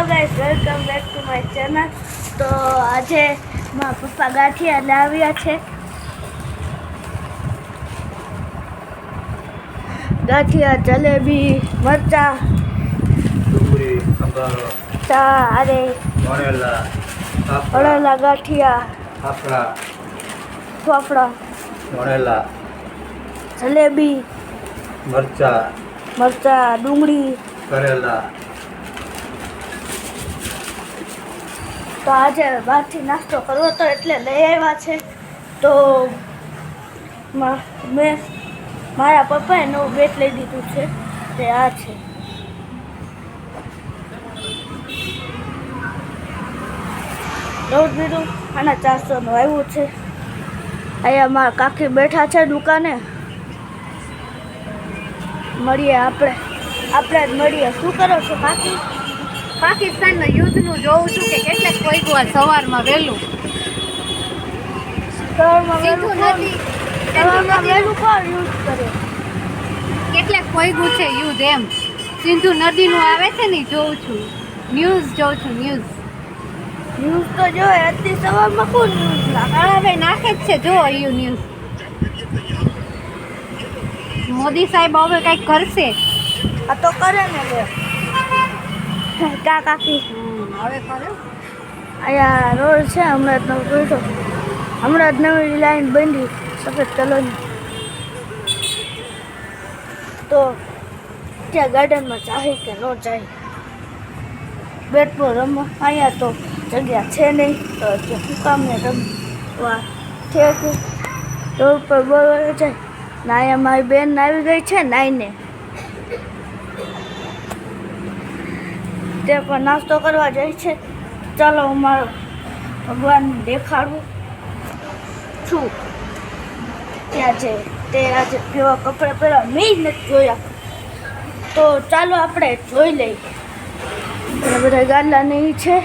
Hello guys welcome back to my channel. તો આજે મારા પપ્પા ગાંઠિયા લાવ્યા છે. ગાંઠિયા જલેબી મરચા ચા અરે વણેલા ગાંઠિયા ફાફડા ફાફડા વણેલા જલેબી મરચા મરચા ડુંગળી કરેલા તો આજે બહારથી નાસ્તો કરવો હતો એટલે લઈ આવ્યા છે. તો મેં મારા પપ્પાએ નવું બેટ લઈ દીધું છે. તે આ છે. દોઢ દીધું આના ચારસોનું આવ્યું છે. અહીંયા મારા કાકી બેઠા છે દુકાને. મળીએ આપણે. આપણે જ મળીએ. શું કરો છો કાકી? પાકિસ્તાનના યુદ્ધનું જોઉં છું કે કેટલેક આ સવારમાં વહેલું કેટલેક પોઈગું છે યુદ્ધ એમ. સિંધુ નદીનું આવે છે ને જોઉં છું. ન્યૂઝ જોઉં છું ન્યૂઝ. ન્યૂઝ તો જો અતિ સવારમાં કોણ ન્યૂઝ હવે નાખે જ છે જો યુ ન્યૂઝ. મોદી સાહેબ હવે કંઈક કરશે. આ તો કરે ને લે કા કાકી. હવે કરે. અહીંયા રોડ છે હમણાં જ નવો બેઠો હમણાં જ નવી લાઈન બની, સફેદ કલરની. તો ત્યાં ગાર્ડનમાં ચાહે કે ન ચાહે પર રમવા, અહીંયા તો જગ્યા છે નહીં, તો ત્યાં શું કામને રમવા? છે રોડ પર બોલ જાય. ને અહીંયા મારી બેન આવી ગઈ છે નાઈને. તે પણ નાસ્તો કરવા જાય છે. ચાલો હું મારો ભગવાન દેખાડું છું. ત્યાં છે. તે આજે કેવા કપડાં પહેરવા મેં નથી જોયા. તો ચાલો આપણે જોઈ લઈએ. બધા ગાદલા નહીં છે.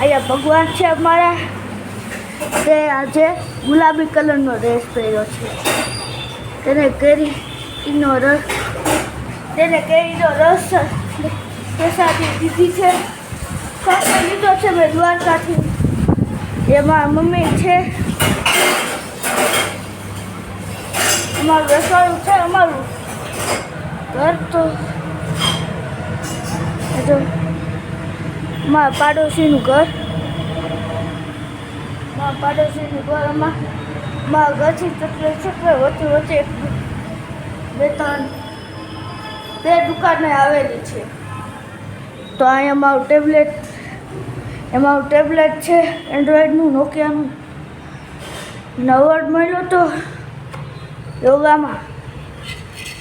અહીંયા ભગવાન છે અમારા. તે આજે ગુલાબી કલરનો ડ્રેસ પહેર્યો છે. તેને કેરીનો રસ તેને કેરીનો રસ પ્રસાદી દીધી છે. સાથે લીધો છે મેં દ્વારકાથી. એમાં મમ્મી છે. અમારું રસોડું છે અમારું. ઘર તો જો મારા પાડોશીનું ઘર. મારા પાડોશીનું ઘર અમારા મારા ઘરથી ચકલે ચકલે વચ્ચે વચ્ચે બે ત્રણ બે દુકાને આવેલી છે. તો અહીંયા મારું ટેબ્લેટ એમાં ટેબ્લેટ છે, એન્ડ્રોઈડનું, નોકિયાનું. નવડ મળ્યો તો યોગામાં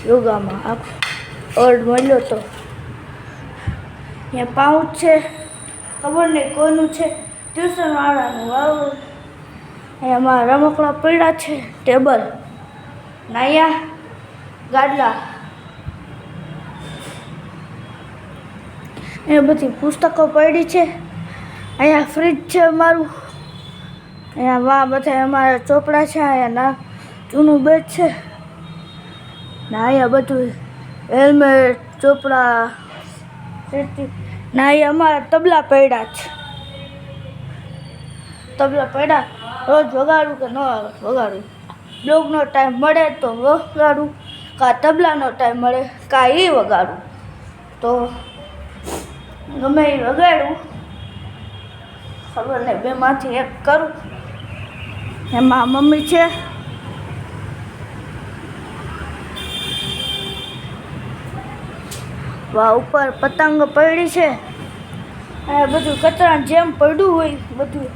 યોગામાં અવોર્ડ મળ્યો તો. અહીંયા પાઉચ છે, ખબર નહીં કોનું છે, ટ્યુશનવાળાનું અહીંયા મારા રમકડા પડ્યા છે, ટેબલ. નાયા ગાડલા. એ બધી પુસ્તકો પડી છે. અહીંયા ફ્રીજ છે અમારું. અહીંયા વા બધા અમારા ચોપડા છે, અહીંયા ના, જૂનું બેડ છે. ને અહીંયા બધું હેલ્મેટ ચોપડા ના અહીંયા અમારા તબલા પડ્યા છે. તબલા પડ્યા, રોજ વગાડું કે ન વગાડું. બ્લોગનો ટાઈમ મળે તો વગાડું, કાં તબલાનો ટાઈમ મળે, કાં એ વગાડું. તો ગમે એ વગાડું ખબર ને બેમાંથી એક કરું. એમાં મમ્મી છે. વા ઉપર પતંગ પડી છે. અને બધું કચરા જેમ પડ્યું હોય બધું.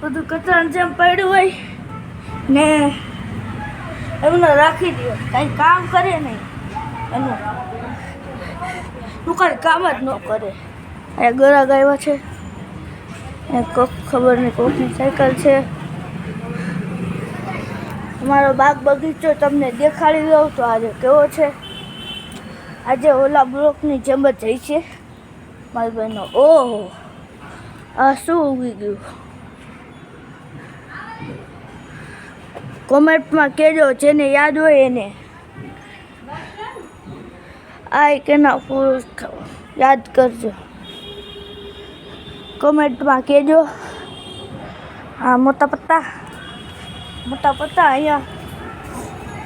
બધું કચરા જેમ પડ્યું હોય ને એમને રાખી દો કાંઈ કામ કરે નહીં. એનું તું કાંઈ કામ જ ન કરે. અહીંયા ગરાગ આવ્યા છે. કોક ખબર નહીં કોકની સાયકલ છે. અમારો બાગ બગીચો તમને દેખાડી દઉં તો આજે કેવો છે? આજે ઓલા બ્લોકની જેમ જ જઈ છે. મારી બહેનો, ઓહો! આ શું ઉગી ગયું? કોમેન્ટમાં કહેજો જેને યાદ હોય એને. આ એના પુરુષ યાદ કરજો. કોમેન્ટમાં કહેજો. હા મોટા પત્તા. મોટા પત્તા અહીંયા.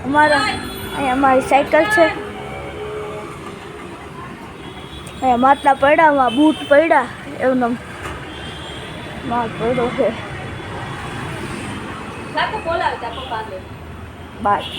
અમારા અહીંયા અમારી સાયકલ છે. અહીંયા માટલા પડ્યા માં બૂટ પડ્યા. એવું માલ પડ્યો છે. બાય.